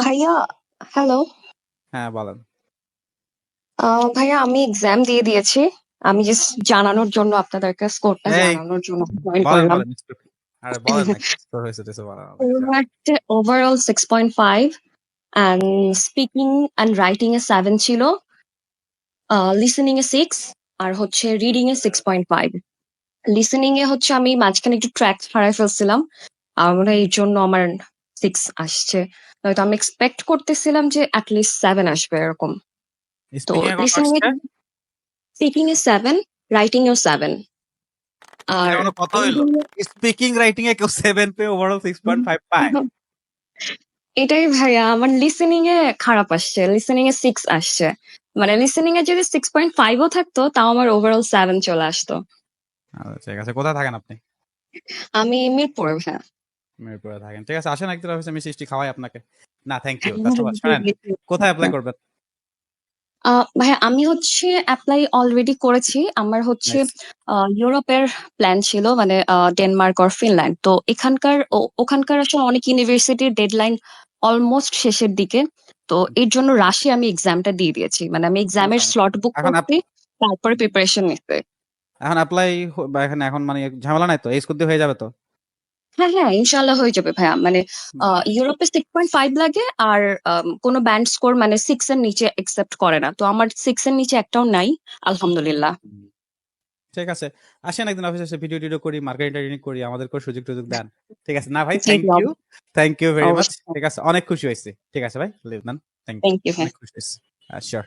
ভাইয়া হ্যালো হ্যাঁ, বলেন। ভাইয়া আমি এক্সাম দিয়ে দিয়েছি। আমি জাস্ট জানানোর জন্য আপনাদেরকে স্কোরটা এই জানানোর জন্য জয়েন করলাম। বলেন। বলেন স্কোর হয়েছে টেস্টে বলেন ওভারঅল 6.5 অ্যান্ড স্পিকিং রাইটিং এ 7 ছিল। লিসেনিং এ 6 আর হচ্ছে রিডিং এ 6.5 লিসেনিং এ হচ্ছে আমি মাঝখানে একটু ট্র্যাক হারায় ফেলছিলাম। আমার মনে এই জন্য আমার 6 আসছে। নয়তো আমি এক্সপেক্ট করতেছিলাম যে অ্যাটলিস্ট সেভেন আসবে এরকম। তো লিসেনিং এ? স্পিকিং এ 7 রাইটিং এও 7 আর কত স্পিকিং, রাইটিং এ কেউ 7 পেয়ে ওভারঅল 6.5 পায়? এটাই ভাইয়া আমার লিসেনিং এ খারাপ আসছে। লিসেনিং এ 6 আসছে। মানে লিসেনিং এ যদি 6.5 ও থাকতো তাও আমার ওভারঅল 7 চলে আসতো। আচ্ছা ঠিক আছে। কোথায় থাকেন আপনি? আমি মিরপুরে ভাইয়া। মিরপুরে থাকেন। ঠিক আছে আসেন একদিন অফিসে মিষ্টি খাওয়াই আপনাকে। না থ্যাংক ইউ। শোনেন কোথায় এপ্লাই করবেন? ভাইয়া আমি হচ্ছে অ্যাপ্লাই অলরেডি করেছি। আমার হচ্ছে ইউরোপের প্ল্যান ছিল মানে ডেনমার্ক অর ফিনল্যান্ড। তো এখানকার ওখানকার আসলে অনেক ইউনিভার্সিটির ডেডলাইন অলমোস্ট শেষের দিকে। তো এর জন্য রাশি আমি এক্সামটা দিয়ে দিয়েছি। মানে আমি এক্সামের স্লট বুক করছি তারপরে প্রিপারেশন নিতে। এখন অ্যাপ্লাই এখানে এখন মানে ঝামেলা নাই তো? এই স্কোর দিয়ে হয়ে যাবে তো? হ্যাঁ, হ্যাঁ ইনশাআল্লাহ হয়ে যাবে ভাইয়া। মানে আ হুম। ইউরোপে 6.5 লাগে আর আম কোন ব্যান্ড স্কোর মানে সিক্স এর নিচে অ্যাকসেপ্ট করে না। তো আমার সিক্স এর নিচে একটাও নাই। আলহামদুলিল্লাহ। ঠিক আছে। আসেন একদিন অফিসে এসে ভিডিও-টিডিও করি, মার্কেটিং করি। আমাদেরকেও সুযোগ-টুযোগ দেন। ঠিক আছে। না ভাই জি, thank you. Thank you very much. অবশ্যই। ঠিক আছে। অনেক খুশি হইছি। ঠিক আছে ভাই leave then. Thank you. Thank you. অনেক খুশি। Ah sure.